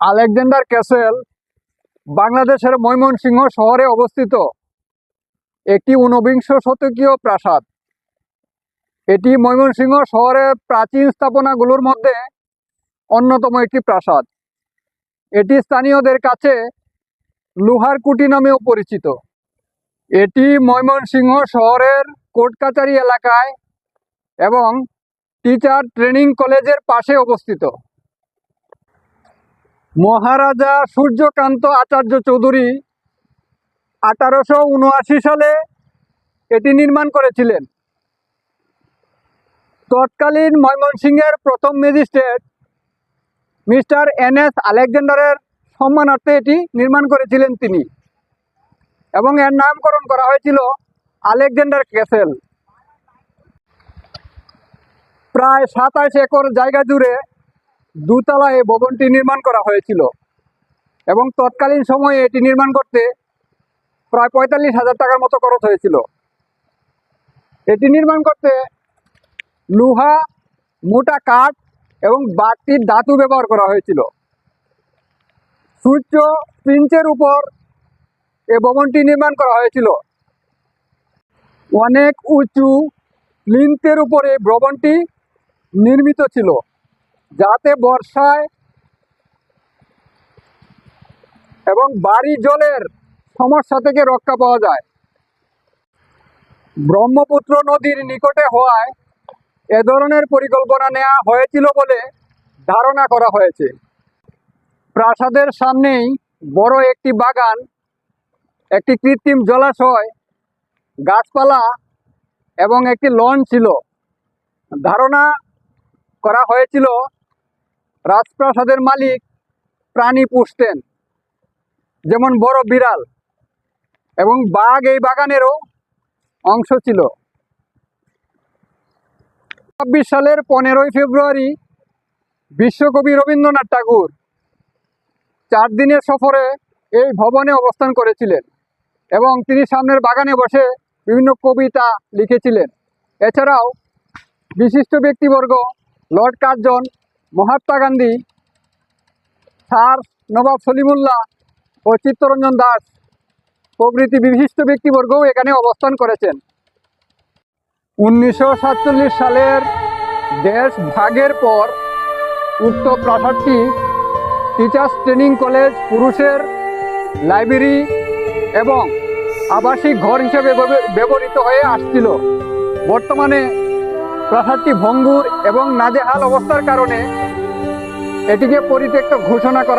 Alexander castle বাংলাদেশের ময়মনসিংহ শহরে অবস্থিত। একটি ঊনবিংশ শতকীয় প্রাসাদ। এটি ময়মনসিংহ শহরের প্রাচীন স্থাপনাগুলোর মধ্যে অন্যতম একটি প্রাসাদ। এটি স্থানীয়দের কাছে লোহার কুটি নামেও পরিচিত। এটি ময়মনসিংহ শহরের কোর্ট কাচারি এলাকায় এবং টিচার ট্রেনিং কলেজের পাশে অবস্থিত। মহারাজা সূর্যকান্ত আচার্য চৌধুরী আঠারোশো উনআশি সালে এটি নির্মাণ করেছিলেন। তৎকালীন ময়মনসিংহের প্রথম ম্যাজিস্ট্রেট মিস্টার এন এস আলেকজান্ডারের সম্মানার্থে এটি নির্মাণ করেছিলেন তিনি এবং এর নামকরণ করা হয়েছিল আলেকজান্ডার ক্যাসেল। প্রায় সাতাশ একর জায়গা জুড়ে দুতলা এই ভবনটি নির্মাণ করা হয়েছিল এবং তৎকালীন সময়ে এটি নির্মাণ করতে প্রায় পঁয়তাল্লিশ হাজার টাকার মতো খরচ হয়েছিল। এটি নির্মাণ করতে লোহা, মোটা কাঠ এবং বাটির ধাতু ব্যবহার করা হয়েছিল। সূর্য পিঞ্চের উপর এ ভবনটি নির্মাণ করা হয়েছিল। অনেক উঁচু লিঙ্কের উপরে ভবনটি নির্মিত ছিল। যাতে বর্ষায় এবং বাড়ি জলের সমস্যা থেকে রক্ষা পাওয়া যায়। ব্রহ্মপুত্র নদীর নিকটে হওয়ায় এ ধরনের পরিকল্পনা নেওয়া হয়েছিল বলে ধারণা করা হয়েছে। প্রাসাদের সামনেই বড় একটি বাগান, একটি কৃত্রিম জলাশয়, গাছপালা এবং একটি লন ছিল। ধারণা করা হয়েছিল রাজপ্রাসাদের মালিক প্রাণী পুষতেন, যেমন বড় বিড়াল, এবং বাঘ এই বাগানেরও অংশ ছিল। ছাব্বিশ সালের পনেরোই ফেব্রুয়ারি বিশ্বকবি রবীন্দ্রনাথ ঠাকুর চার দিনের সফরে এই ভবনে অবস্থান করেছিলেন এবং তিনি সামনের বাগানে বসে বিভিন্ন কবিতা লিখেছিলেন। এছাড়াও বিশিষ্ট ব্যক্তিবর্গ Lord Curzon Mahatma Gandhi, sir Nawab Salimullah ও চিত্তরঞ্জন দাস প্রভৃতি বিশিষ্ট ব্যক্তিবর্গও এখানে অবস্থান করেছেন। উনিশশো সাতচল্লিশ সালের দেশ ভাগের পর উক্ত প্রাসাদটি টিচার্স ট্রেনিং কলেজ পুরুষের লাইব্রেরি এবং আবাসিক ঘর হিসেবে ব্যব- ব্যবহৃত হয়ে আসছিল। বর্তমানে প্রাসাদটি ভঙ্গুর এবং নাজেহাল অবস্থার কারণে এটিকে পরিত্যক্ত ঘোষণা করা